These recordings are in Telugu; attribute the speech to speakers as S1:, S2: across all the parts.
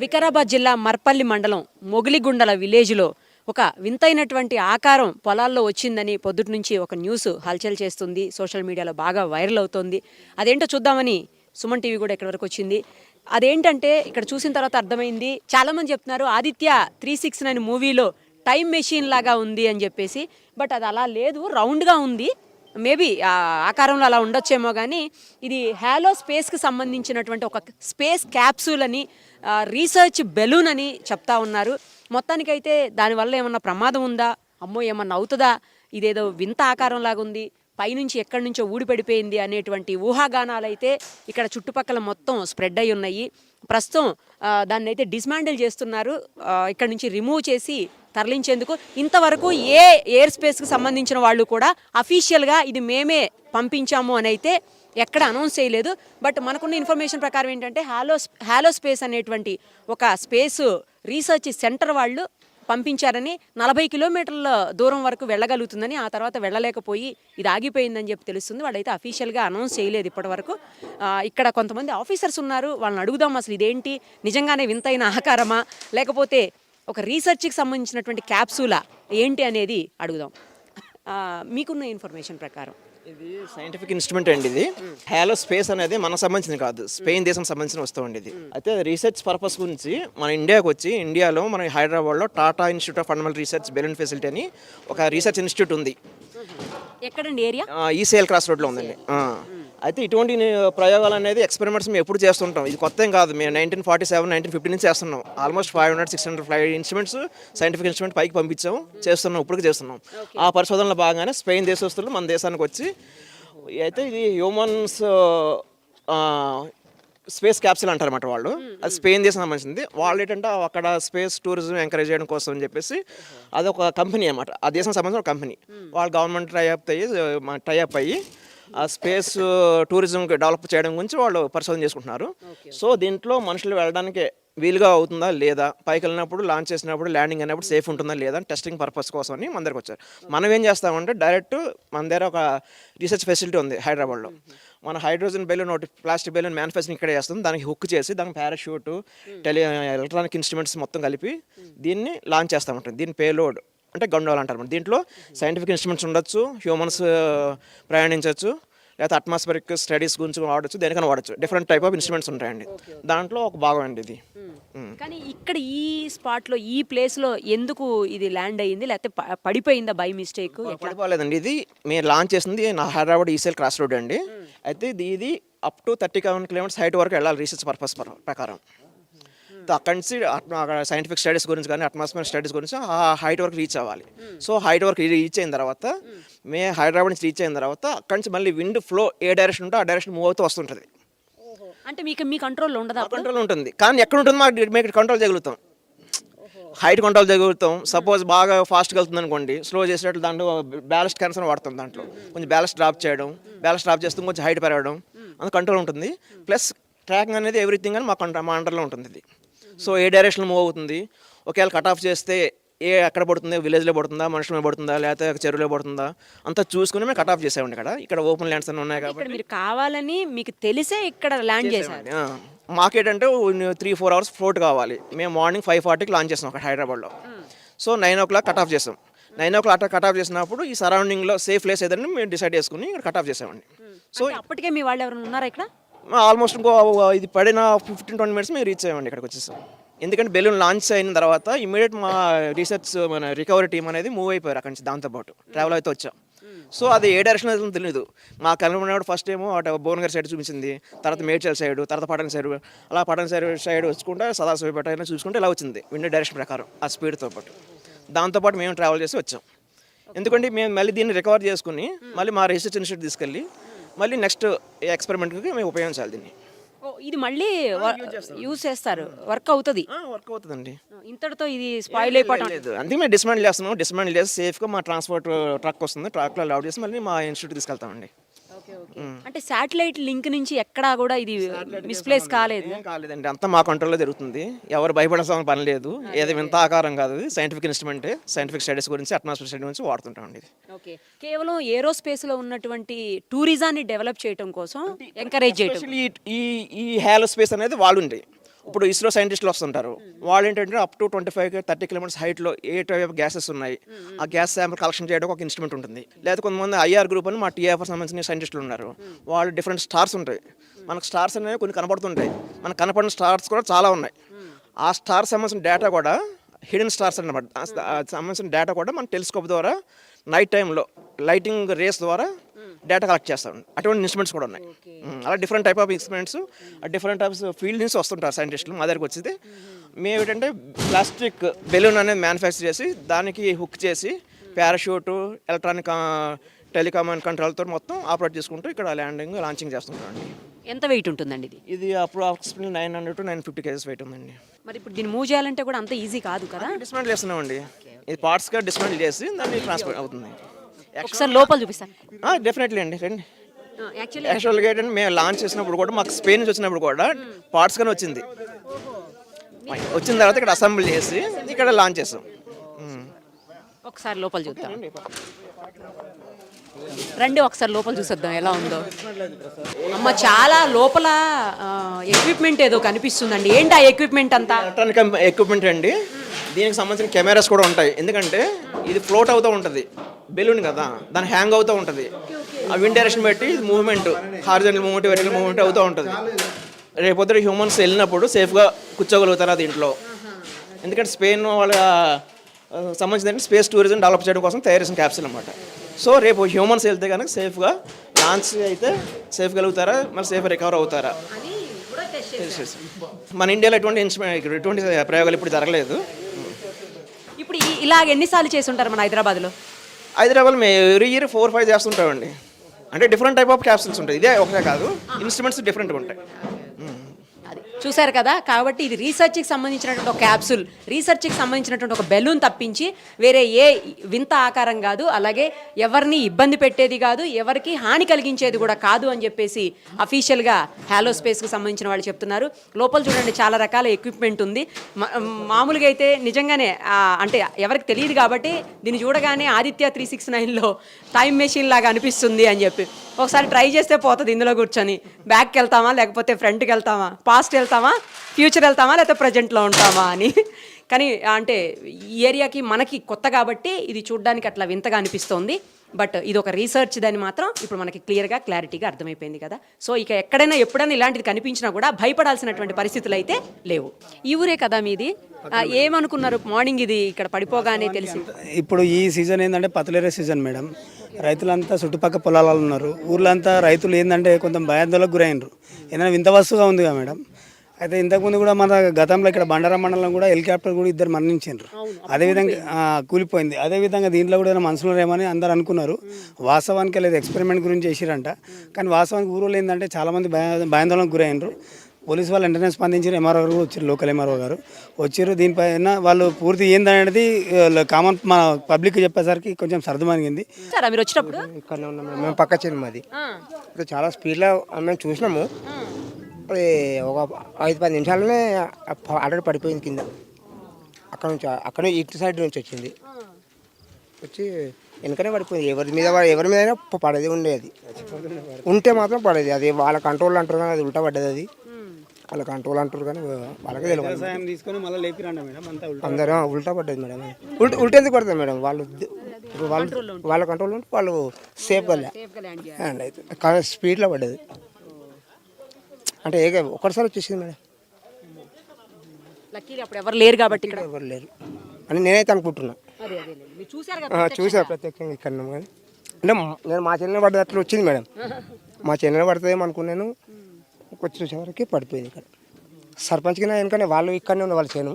S1: వికారాబాద్ జిల్లా మర్పల్లి మండలం మొగిలిగుండల విలేజ్లో ఒక వింతైనటువంటి ఆకారం పొలాల్లో వచ్చిందని పొద్దుటి నుంచి ఒక న్యూస్ హల్చల్ చేస్తుంది. సోషల్ మీడియాలో బాగా వైరల్ అవుతోంది. అదేంటో చూద్దామని సుమన్ టీవీ కూడా ఇక్కడ వరకు వచ్చింది. అదేంటంటే ఇక్కడ చూసిన తర్వాత అర్థమైంది. చాలా మంది చెప్తున్నారు ఆదిత్య త్రీ సిక్స్ నైన్ మూవీలో టైం మెషిన్ లాగా ఉంది అని చెప్పేసి. బట్ అది అలా లేదు రౌండ్గా ఉంది. మేబీ ఆకారంలో అలా ఉండొచ్చేమో కానీ ఇది హ్యాలో స్పేస్కి సంబంధించినటువంటి ఒక స్పేస్ క్యాప్సూల్ అని రీసెర్చ్ బెలూన్ అని చెప్తా ఉన్నారు. మొత్తానికైతే దానివల్ల ఏమన్నా ప్రమాదం ఉందా? అమ్మో ఏమన్నా అవుతుందా? ఇదేదో వింత ఆకారం లాగా ఉంది పైనుంచి ఎక్కడి నుంచో ఊడిపడిపోయింది అనేటువంటి ఊహాగానాలు అయితే ఇక్కడ చుట్టుపక్కల మొత్తం స్ప్రెడ్ అయి ఉన్నాయి ప్రస్తుతం దాన్ని అయితే డిస్మాండిల్ చేస్తున్నారు. ఇక్కడ నుంచి రిమూవ్ చేసి తరలించేందుకు ఇంతవరకు ఏ ఎయిర్ స్పేస్కి సంబంధించిన వాళ్ళు కూడా అఫీషియల్గా ఇది మేమే పంపించాము అని అయితే ఎక్కడ అనౌన్స్ చేయలేదు. బట్ మనకున్న ఇన్ఫర్మేషన్ ప్రకారం ఏంటంటే హాలో హాలో స్పేస్ అనేటువంటి ఒక స్పేస్ రీసెర్చ్ సెంటర్ వాళ్ళు పంపించారని నలభై కిలోమీటర్ల దూరం వరకు వెళ్ళగలుగుతుందని ఆ తర్వాత వెళ్ళలేకపోయి ఇది ఆగిపోయిందని చెప్పి తెలుస్తుంది. వాళ్ళైతే అఫీషియల్గా అనౌన్స్ చేయలేదు ఇప్పటివరకు. ఇక్కడ కొంతమంది ఆఫీసర్స్ ఉన్నారు. వాళ్ళని అడుగుదాం అసలు ఇదేంటి? నిజంగానే వింతైన ఆకారమా? లేకపోతే ఒక రీసెర్చ్కి సంబంధించినటువంటి క్యాప్సూలా ఏంటి అనేది అడుగుదాం. మీకున్న ఇన్ఫర్మేషన్ ప్రకారం.
S2: ఇది సైంటిఫిక్ ఇన్స్ట్రుమెంట్ అండి ఇది. హ్యాలో స్పేస్ అనేది మనకు సంబంధించింది కాదు. స్పెయిన్ దేశం సంబంధించిన వస్తువు అండి ఇది. అయితే రీసెర్చ్ పర్పస్ గురించి మన ఇండియాకి వచ్చి ఇండియాలో మన హైదరాబాద్లో Tata institute of fundamental research balloon facility అని ఒక రీసెర్చ్ ఇన్స్టిట్యూట్ ఉంది.
S1: ఎక్కడండి ఏరియా
S2: ఈసీఎల్ క్రాస్ రోడ్లో ఉందండి. అయితే ఇటువంటి ప్రయోగాలు అనేది ఎక్స్పెరిమెంట్స్ మేము ఎప్పుడు చేస్తుంటాం. ఇది కొత్త ఏం కాదు. మేము nineteen forty seven nineteen fifty నుంచి చేస్తున్నాం. Almost five hundred six hundred five instruments scientific instrument పైకి పంపించాం. చేస్తున్నాం ఇప్పుడు చేస్తున్నాం. ఆ పరిశోధనలో భాగంగానే స్పెయిన్ దేశస్తులు మన దేశానికి వచ్చి అయితే ఇది హ్యూమన్స్ స్పేస్ క్యాప్సిల్ అంటారన్నమాట వాళ్ళు. అది స్పెయిన్ దేశం సంబంధించింది. వాళ్ళు ఏంటంటే అక్కడ స్పేస్ టూరిజం ఎంకరేజ్ చేయడం కోసం అని చెప్పేసి అది ఒక కంపెనీ అన్నమాట. ఆ దేశం సంబంధించిన ఒక కంపెనీ వాళ్ళు గవర్నమెంట్ ట్రై అప్ అయ్యి ట్రై అప్ అయ్యి ఆ స్పేస్ టూరిజం డెవలప్ చేయడం గురించి వాళ్ళు పరిశోధన చేసుకుంటున్నారు. సో దీంట్లో మనుషులు వెళ్ళడానికి వీలుగా అవుతుందా లేదా? పైకి వెళ్ళినప్పుడు లాంచ్ చేసినప్పుడు ల్యాండింగ్ అయినప్పుడు సేఫ్ ఉంటుందా లేదా? టెస్టింగ్ పర్పస్ కోసం అని మన దగ్గరకు వచ్చారు. మనం ఏం చేస్తామంటే డైరెక్ట్ మన దగ్గర ఒక రీసెర్చ్ ఫెసిలిటీ ఉంది హైదరాబాద్లో. మన హైడ్రోజన్ బెలూన్ ఒకటి ప్లాస్టిక్ బెలూన్ మ్యానుఫ్యాక్చరింగ్ ఇక్కడ చేస్తాం. దానికి హుక్ చేసి దానికి పారాషూట్ టెలి ఎలక్ట్రానిక్ ఇన్స్ట్రుమెంట్స్ మొత్తం కలిపి దీన్ని లాంచ్ చేస్తామంటాం దీని పేలోడ్ అంటే గండోలు అంటారు. దీంట్లో సైంటిఫిక్ ఇన్స్ట్రుమెంట్స్ ఉండొచ్చు హ్యూమన్స్ ప్రయాణించవచ్చు లేకపోతే అట్మాస్ఫరిక్ స్టడీస్ గురించి వాడచ్చు దేనికైనా వాడచ్చు. డిఫరెంట్ టైప్ ఆఫ్ ఇన్స్ట్రుమెంట్స్ ఉంటాయండి. దాంట్లో ఒక భాగం అండి ఇది. మ్మ్.
S1: కానీ ఇక్కడ ఈ స్పాట్లో ఈ ప్లేస్లో ఎందుకు ఇది ల్యాండ్ అయ్యింది? లేకపోతే పడిపోయిందా బై మిస్టేక్
S2: పడిపోలేదండి. ఇది మేము లాంచ్ చేసింది నా హైదరాబాద్ ఈసీఎల్ క్రాస్ రోడ్ అండి. అయితే ఇది up to thirty seven kilometres height వరకు వెళ్ళాలి రీసెర్చ్ పర్పస్ ప్రకారం. అక్కడి నుంచి అక్కడ సైంటిఫిక్ స్టడీస్ గురించి కానీ అట్మాస్ఫియర్ స్టడీస్ గురించి ఆ హైట్ వరకు రీచ్ అవ్వాలి. సో హైట్ వరకు రీచ్ అయిన తర్వాత మే హైదరాబాద్ నుంచి రీచ్ అయిన తర్వాత అక్కడి నుంచి మళ్ళీ విండ్ ఫ్లో ఏ డైరెక్షన్ ఉంటే ఆ డైరెక్షన్ మూవ్ అవుతూ వస్తుంటుంది.
S1: అంటే మీకు మీ కంట్రోల్లో ఉండదా
S2: కంట్రోల్ ఉంటుంది. కానీ ఎక్కడ ఉంటుంది మాకు మేము కంట్రోల్ చేయగలుగుతాం. హైట్ కంట్రోల్ చేయగలుగుతాం. సపోజ్ బాగా ఫాస్ట్గా వెళ్తుంది అనుకోండి స్లో చేసేటట్లు దాంట్లో బ్యాలెస్ట్ క్యాన్సర్ వాడతాం దాంట్లో. కొంచెం బ్యాలెన్స్ డ్రాప్ చేయడం బ్యాలెన్స్ డ్రాప్ చేస్తూ కొంచెం హైట్ పెరగడం అంత కంట్రోల్ ఉంటుంది. ప్లస్ ట్రాకింగ్ అనేది ఎవ్రీథింగ్ అని మా కంట్రోల్ మా అండర్లో ఉంటుంది ఇది. సో ఏ డైరెక్షన్ మూవ్ అవుతుంది? ఒకవేళ కట్ ఆఫ్ చేస్తే ఏ ఎక్కడ పడుతుంది విలేజ్లో పడుతుందా మనుషుల మీద పడుతుందా లేకపోతే చెరువులో పడుతుందా? అంతా చూసుకుని మేము కట్ ఆఫ్ చేసామండి ఇక్కడ. ఇక్కడ ఓపెన్ ల్యాండ్స్ అన్నీ ఉన్నాయి కాబట్టి.
S1: మీరు కావాలని మీకు తెలిసే ఇక్కడ ల్యాండ్ చేశారు.
S2: మాకేంటంటే త్రీ ఫోర్ అవర్స్ ఫ్లోట్ కావాలి. మేము మార్నింగ్ ఫైవ్ ఫార్టీకి లాంచ్ చేసాం అక్కడ హైదరాబాద్లో. So nine o'clock cut off చేసాం nine o'clock cut off చేసినప్పుడు ఈ సరౌండింగ్లో సేఫ్ ప్లేస్ ఏదని మేము డిసైడ్ చేసుకుని ఇక్కడ కట్ ఆఫ్ చేసామండి సో
S1: అప్పటికే మీ వాళ్ళు ఎవరైనా ఉన్నారా ఇక్కడ?
S2: ఆల్మోస్ట్ ఇంకో ఇది పడిన ఫిఫ్టీన్ ట్వంటీ మినిట్స్ మేము రీచ్ అయ్యామండి ఇక్కడికి వచ్చేసాం. ఎందుకంటే బెలూన్ లాంచ్ అయిన తర్వాత ఇమీడియట్ మా రీసెర్చ్ మన రికవరీ టీం అనేది మూవ్ అయిపోయారు అక్కడి నుంచి దాంతోపాటు ట్రావెల్ అయితే వచ్చాం. సో అది ఏ డైరెక్షన్ అయితే తెలియదు మా కనుమనేవాడు ఫస్ట్ ఏమో అటు భువనగర్ సైడ్ చూపించింది. తర్వాత మేడ్చల్ సైడ్ తర్వాత పటన్ సైడ్ అలా పటన్ సైడ్ సైడ్ వచ్చుకుంటే సదాశివపేట అయినా చూసుకుంటే ఇలా వచ్చింది. విండో డైరెక్షన్ ప్రకారం ఆ స్పీడ్తో పాటు. దాంతోపాటు మేము ట్రావెల్ చేసి వచ్చాం. ఎందుకంటే మేము మళ్ళీ దీన్ని రికవర్ చేసుకుని మళ్ళీ మా రీసెర్చ్ ఇన్స్టిట్యూట్ తీసుకెళ్ళి మళ్ళీ నెక్స్ట్ ఎక్స్పెరిమెంట్కి మేము ఉపయోగించాలి దీన్ని.
S1: ఓ, ఇది మళ్ళీ యూజ్ చేస్తారు. వర్క్ అవుతుంది.
S2: వర్క్ అవుతుందండి.
S1: ఇంతటితో ఇది స్పాయిల్ అయిపోవటం
S2: లేదు. అందుకే మేము డిస్మాండిల్ చేస్తున్నాం. డిస్మాండిల్ చేసి సేఫ్గా మా ట్రాన్స్పోర్ట్ ట్రక్ వస్తుంది. ట్రక్లో లౌడ్ చేసి మళ్ళీ మా ఇన్స్టిట్యూట్ తీసుకెళ్తామండి.
S1: అంటే శాటిలైట్ లింక్ నుంచి ఎక్కడా కూడా ఇది మిస్ప్లేస్ కాలేదు.
S2: ఏం కాలేదండి. అంతా మా కంట్రోల్లో జరుగుతుంది. ఎవరు భయపడాల్సిన పని లేదు. ఏది వింత ఆకారం కాదు. ఇది సైంటిఫిక్ ఇన్స్ట్రుమెంట్ సైంటిఫిక్ స్టడీస్ గురించి అట్మాస్ఫియర్ స్టడీ గురించి వాడుతుంటామండి ఇది.
S1: ఓకే. కేవలం ఏరోస్పేస్లో ఉన్నటువంటి టూరిజాన్ని డెవలప్ చేయడం కోసం ఎంకరేజ్ చేయడం
S2: ఈ ఈ ఈ హ్యాలో స్పేస్ అనేది వాళ్ళు ఇప్పుడు ఇస్రో సైంటిస్టులు వస్తుంటారు. వాళ్ళు ఏంటంటే up to twenty five thirty kilometres హైట్లో ఏ టైప్ గ్యాసెస్ ఉన్నాయి. ఆ గ్యాస్ శాంపుల్ కలెక్షన్ చేయడానికి ఒక ఇన్స్ట్రుమెంట్ ఉంటుంది. లేదా కొంతమంది ఐఆర్ గ్రూప్ అని మా టీఎఫ్ సంబంధించిన సైంటిస్టులు ఉన్నారు. వాళ్ళు డిఫరెంట్ స్టార్స్ ఉంటాయి. మనకు స్టార్స్ అనేవి కొన్ని కనపడుతుంటాయి మనకు కనపడిన స్టార్స్ కూడా చాలా ఉన్నాయి. ఆ స్టార్ సంబంధించిన డేటా కూడా హిడెన్ స్టార్స్ అన్నమాట. సంబంధించిన డేటా కూడా మన టెలిస్కోప్ ద్వారా నైట్ టైంలో లైటింగ్ రేస్ ద్వారా డేటా కలెక్ట్ చేస్తాం అటువంటి ఇన్స్ట్రుమెంట్స్ కూడా ఉన్నాయి. అలా different type of instruments different types field నుంచి వస్తుంటారు సైంటిస్టులు మా దగ్గరికి వచ్చేది. మేము ఏంటంటే ప్లాస్టిక్ బెలూన్ అనేది మ్యానుఫ్యాక్చర్ చేసి దానికి హుక్ చేసి పారాషూటు ఎలక్ట్రానిక్ టెలికామన్ కంట్రోల్తో మొత్తం ఆపరేట్ చేసుకుంటూ ఇక్కడ ల్యాండింగ్ లాంచింగ్ చేస్తుంటాం అండి
S1: ఎంత వెయిట్ ఉంటుందండి ఇది?
S2: ఇది approximately nine hundred to nine fifty kgs weight ఉందండి.
S1: మరి ఇప్పుడు దీన్ని మూవ్ చేయాలంటే కూడా అంత ఈజీ కాదు కదా?
S2: డిస్మెంట్ చేస్తున్నామండి. ఇది పార్ట్స్గా డిస్మెంట్ చేసి దాన్ని ట్రాన్స్ఫర్ అవుతుంది.
S1: ఒకసారి లోపల చూపిస్తాను.
S2: డెఫినెట్లీ అండి రండి. యాక్చువల్గా ఏంటంటే మేము లాంచ్ చేసినప్పుడు కూడా మాకు స్పెయిన్ నుంచి వచ్చినప్పుడు కూడా పార్ట్స్గానే వచ్చింది. వచ్చిన తర్వాత ఇక్కడ అసెంబ్లీ చేసి ఇక్కడ లాంచ్ చేసాం. ఉమ్.
S1: ఒకసారి లోపల చూద్దాం. రండి. ఒకసారి లోపల చూసేద్దాం ఎలా ఉందో. అమ్మ చాలా లోపల ఎక్విప్మెంట్ ఏదో కనిపిస్తుందండి. ఏంటి ఆ ఎక్విప్మెంట్ అంతా?
S2: ఎలక్ట్రానిక్ ఎక్విప్మెంట్ అండి. దీనికి సంబంధించిన కెమెరాస్ కూడా ఉంటాయి. ఎందుకంటే ఇది ఫ్లోట్ అవుతూ ఉంటుంది. బెలూన్ కదా దాని హ్యాంగ్ అవుతూ ఉంటుంది. ఆ విండ్ డైరెక్షన్ బట్టి movement horizontal movement vertical movement అవుతూ ఉంటుంది. రేపొద్దు హ్యూమన్స్ వెళ్ళినప్పుడు సేఫ్గా కూర్చోగలుగుతారు దీంట్లో? ఎందుకంటే స్పెయిన్ వాళ్ళ సంబంధించిన స్పేస్ టూరిజం డెవలప్ చేయడం కోసం తయారు చేసిన క్యాప్సిల్ అనమాట సో రేపు హ్యూమన్స్ వెళ్తే కనుక సేఫ్గా లాంచ్ అయితే సేఫ్ కలుగుతారా? మరి సేఫ్ రికవర్ అవుతారా. మన ఇండియాలో ఎటువంటి ఇన్స్ట్రుమెంట్ ఎటువంటి ప్రయోగాలు ఇప్పుడు జరగలేదు.
S1: ఇప్పుడు ఇలాగ ఎన్నిసార్లు చేసి ఉంటారు మన హైదరాబాద్లో?
S2: హైదరాబాద్ మేము ఎవ్రీ ఇయర్ ఫోర్ ఫైవ్ చేస్తుంటామండి అంటే డిఫరెంట్ టైప్ ఆఫ్ క్యాప్సిల్స్ ఉంటాయి. ఇదే ఒకటే కాదు. ఇన్స్ట్రుమెంట్స్ డిఫరెంట్గా ఉంటాయి.
S1: చూశారు కదా? కాబట్టి ఇది రీసెర్చ్కి సంబంధించినటువంటి ఒక క్యాప్సూల్ రీసెర్చ్కి సంబంధించినటువంటి ఒక బెలూన్ తప్పించి వేరే ఏ వింత ఆకారం కాదు అలాగే ఎవరిని ఇబ్బంది పెట్టేది కాదు ఎవరికి హాని కలిగించేది కూడా కాదు అని చెప్పేసి అఫీషియల్గా హ్యాలో స్పేస్కి సంబంధించిన వాళ్ళు చెప్తున్నారు. లోపల చూడండి చాలా రకాల ఎక్విప్మెంట్ ఉంది. మామూలుగా అయితే నిజంగానే అంటే ఎవరికి తెలియదు కాబట్టి దీన్ని చూడగానే ఆదిత్య త్రీ సిక్స్ నైన్లో టైం మెషిన్ లాగా అనిపిస్తుంది అని చెప్పి. ఒకసారి ట్రై చేస్తే పోతుంది ఇందులో కూర్చొని. బ్యాక్కి వెళ్తామా లేకపోతే ఫ్రంట్కి వెళ్తామా? పాస్ట్ వెళ్తామా? ఫ్యూచర్ వెళ్తామా? లేకపోతే ప్రజెంట్లో ఉంటామా అని. కానీ అంటే ఈ ఏరియాకి మనకి కొత్త కాబట్టి ఇది చూడడానికి అట్లా వింతగా అనిపిస్తోంది. బట్ ఇది ఒక రీసెర్చ్ దాన్ని మాత్రం ఇప్పుడు మనకి క్లియర్గా క్లారిటీగా అర్థమైపోయింది కదా. సో ఇక ఎక్కడైనా ఎప్పుడైనా ఇలాంటిది కనిపించినా కూడా భయపడాల్సినటువంటి పరిస్థితులు అయితే లేవు. ఈ ఊరే కదా మీది? ఏమనుకున్నారు? మార్నింగ్ ఇది ఇక్కడ పడిపోగానే తెలిసి.
S3: ఇప్పుడు ఈ సీజన్ ఏంటంటే పతలేరే సీజన్ మేడం రైతులంతా చుట్టుపక్కల పొలాలలో ఉన్నారు. ఊర్లంతా రైతులు ఏంటంటే కొంచెం భయాందోళనకు గురైనరు. ఏదైనా వింత వస్తువుగా ఉందిగా మేడం అయితే ఇంతకుముందు కూడా మన గతంలో ఇక్కడ బండారా మండలం కూడా హెలికాప్టర్ కూడా ఇద్దరు మరణించారు అదేవిధంగా కూలిపోయింది. అదేవిధంగా దీంట్లో కూడా ఏమైనా మనుషులు ఏమని అందరు అనుకున్నారు. వాస్తవానికి లేదు ఎక్స్పెరిమెంట్ గురించి చేసిరంట. కానీ వాస్తవానికి ఊరిలో ఏంటంటే చాలామంది భయ భయాందోళనకు గురైనరు పోలీసు వాళ్ళు వెంటనే స్పందించారు. ఎంఆర్ఓ గారు వచ్చారు లోకల్ ఎంఆర్ఓ గారు. వచ్చారు. దీనిపైన వాళ్ళు పూర్తి ఏందనేది కామన్ మన పబ్లిక్ చెప్పేసరికి కొంచెం సర్దుమణిగింది
S1: సార్ మీరు వచ్చినప్పుడు?
S4: ఉన్నాం మేడం. మేము పక్క చెల్లి మాది. ఇప్పుడు చాలా స్పీడ్లో మేము చూసినాము. అది ఒక ఐదు పది నిమిషాలనే ఆల్రెడీ పడిపోయింది కింద. అక్కడ నుంచి అక్కడ ఇటు సైడ్ నుంచి వచ్చింది. వచ్చి వెనకనే పడిపోయింది. ఎవరి మీద ఎవరి మీద పడేది ఉండేది. ఉంటే మాత్రం పడేది. అది వాళ్ళ కంట్రోల్ అంటారు కానీ అది ఉల్టా పడ్డది అది. వాళ్ళ కంట్రోల్ అంటారు కానీ వాళ్ళకే తెలియదు. అందరూ ఉల్టా పడ్డది మేడం ఉల్ట ఉల్టా ఎందుకు పడుతుంది మేడం? వాళ్ళు వాళ్ళు వాళ్ళ కంట్రోల్ ఉంటే వాళ్ళు సేఫ్గా అండ్ అయితే స్పీడ్లో పడ్డది. అంటే ఏక ఒక్కటిసారి వచ్చేసింది మేడం.
S1: లక్కీగా అప్పుడు ఎవరు లేరు కాబట్టి ఇక్కడ.
S4: ఎవరు లేరు. అని నేనైతే అనుకుంటున్నా.
S1: చూసారు
S4: ప్రత్యక్షంగా? ఇక్కడ ఉన్నాం కానీ అంటే నేను మా చెల్లెని పడ్డది అట్లా వచ్చింది మేడం. మా చెల్లెని పడుతుందేమో అనుకున్నాను వచ్చి చూసేవరకు పడిపోయింది ఇక్కడ. సర్పంచ్కి నా వెనకనే వాళ్ళు ఇక్కడనే ఉంది వాళ్ళ చేను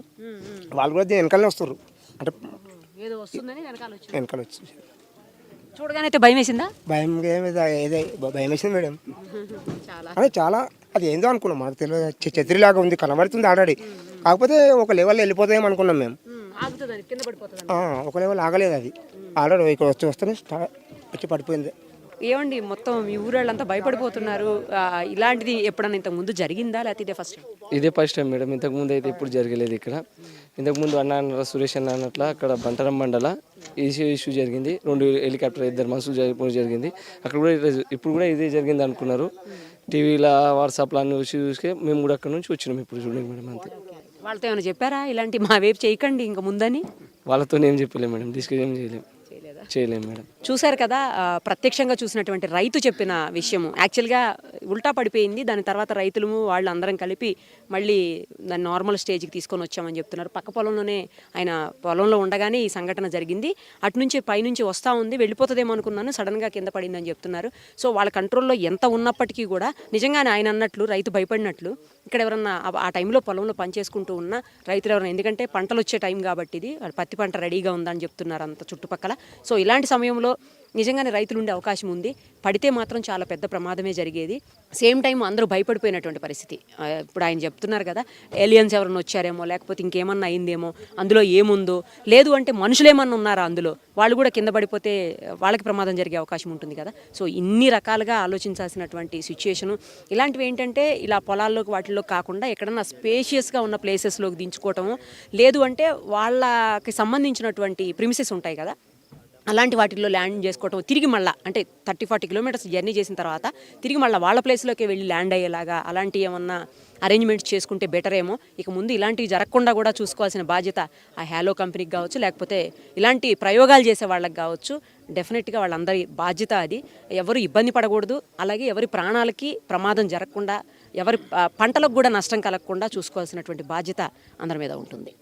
S4: వాళ్ళు కూడా దీని వెనకాలనే వస్తారు అంటే
S1: వెనకాల వచ్చి. చూడగానే భయం వేసిందా?
S4: భయం ఏదే భయం వేసింది మేడం. అదే చాలా అది ఏందో అనుకున్నాం. మనకు తెలియదు. చెత్రిలాగా ఉంది కనబడుతుంది ఆల్రెడీ. కాకపోతే ఒక లెవెల్ వెళ్ళిపోతాయేమో అనుకున్నాం మేము. ఒక లెవెల్ ఆగలేదు అది. ఆల్రెడీ ఇక్కడ వచ్చి వస్తేనే స్టా- వచ్చి పడిపోయింది.
S1: ఏమండి మొత్తం మీ ఊరాళ్ళంతా భయపడిపోతున్నారు. ఇలాంటిది ఎప్పుడన్నా ఇంతకు ముందు జరిగిందా? లేకపోతే ఇదే ఫస్ట్
S5: ఇదే ఫస్ట్ టైం మేడం. ఇంతకుముందు అయితే ఎప్పుడు జరగలేదు ఇక్కడ. ఇంతకుముందు అన్న అన్న సురేష్ అన్న అన్నట్ల అక్కడ బంటరం మండల ఇష్యూ ఇష్యూ జరిగింది. రెండు హెలికాప్టర్ ఇద్దరు మనుషులు జరిగి జరిగింది. అక్కడ కూడా ఇప్పుడు కూడా ఇదే జరిగింది అనుకున్నారు. టీవీలో వాట్సాప్లో అన్ని చూసి చూసి మేము కూడా అక్కడ నుంచి వచ్చినాం ఇప్పుడు చూడండి మేడం అంతే.
S1: వాళ్ళతో ఏమైనా చెప్పారా? ఇలాంటి మా వైపు చేయకండి ఇంక ముందని?
S5: వాళ్ళతో ఏం చెప్పలేము మేడం. డిస్కస్ ఏం చేయలేము చేయలేము మేడం.
S1: చూశారు కదా ప్రత్యక్షంగా చూసినటువంటి రైతు చెప్పిన విషయము. యాక్చువల్గా ఉల్టా పడిపోయింది. దాని తర్వాత రైతులు వాళ్ళు అందరం కలిపి మళ్ళీ దాన్ని నార్మల్ స్టేజ్కి తీసుకొని వచ్చామని చెప్తున్నారు. పక్క పొలంలోనే ఆయన పొలంలో ఉండగానే ఈ సంఘటన జరిగింది. అటు నుంచి పైనుంచి వస్తూ ఉంది వెళ్ళిపోతుందేమో అనుకున్నాను. సడన్గా కింద పడిందని చెప్తున్నారు. సో వాళ్ళ కంట్రోల్లో ఎంత ఉన్నప్పటికీ కూడా నిజంగానే ఆయన అన్నట్లు రైతు భయపడినట్లు ఇక్కడ ఎవరన్నా ఆ- ఆ టైంలో పొలంలో పనిచేసుకుంటూ ఉన్న రైతులు ఎవరైనా ఎందుకంటే పంటలు వచ్చే టైం కాబట్టి ఇది పత్తి పంట రెడీగా ఉందని చెప్తున్నారు అంత చుట్టుపక్కల. సో ఇలాంటి సమయంలో నిజంగానే రైతులు ఉండే అవకాశం ఉంది. పడితే మాత్రం చాలా పెద్ద ప్రమాదమే జరిగేది. సేమ్ టైం అందరూ భయపడిపోయినటువంటి పరిస్థితి. ఇప్పుడు ఆయన చెప్తున్నారు కదా ఏలియన్స్ ఎవరైనా వచ్చారేమో లేకపోతే ఇంకేమన్నా అయిందేమో అందులో ఏముందో లేదు అంటే మనుషులు ఏమన్నా ఉన్నారా అందులో? వాళ్ళు కూడా కింద పడిపోతే వాళ్ళకి ప్రమాదం జరిగే అవకాశం ఉంటుంది కదా. సో ఇన్ని రకాలుగా ఆలోచించాల్సినటువంటి సిచ్యుయేషను ఇలాంటివి ఏంటంటే ఇలా పొలాల్లోకి వాటిల్లో కాకుండా ఎక్కడన్నా స్పేషియస్గా ఉన్న ప్లేసెస్లోకి దించుకోవటము. లేదు అంటే వాళ్ళకి సంబంధించినటువంటి ప్రిమిసెస్ ఉంటాయి కదా. అలాంటి వాటిల్లో ల్యాండ్ చేసుకోవటం తిరిగి మళ్ళా అంటే థర్టీ ఫార్టీ కిలోమీటర్స్ జర్నీ చేసిన తర్వాత తిరిగి మళ్ళీ వాళ్ళ ప్లేస్లోకి వెళ్ళి ల్యాండ్ అయ్యేలాగా అలాంటి ఏమన్నా అరేంజ్మెంట్స్ చేసుకుంటే బెటర్ ఏమో. ఇక ముందు ఇలాంటివి జరగకుండా కూడా చూసుకోవాల్సిన బాధ్యత ఆ హ్యాలో కంపెనీకి కావచ్చు లేకపోతే ఇలాంటి ప్రయోగాలు చేసే వాళ్ళకి కావచ్చు. డెఫినెట్గా వాళ్ళందరి బాధ్యత అది. ఎవరు ఇబ్బంది పడకూడదు. అలాగే ఎవరి ప్రాణాలకి ప్రమాదం జరగకుండా ఎవరి పంటలకు కూడా నష్టం కలగకుండా చూసుకోవాల్సినటువంటి బాధ్యత అందరి మీద ఉంటుంది.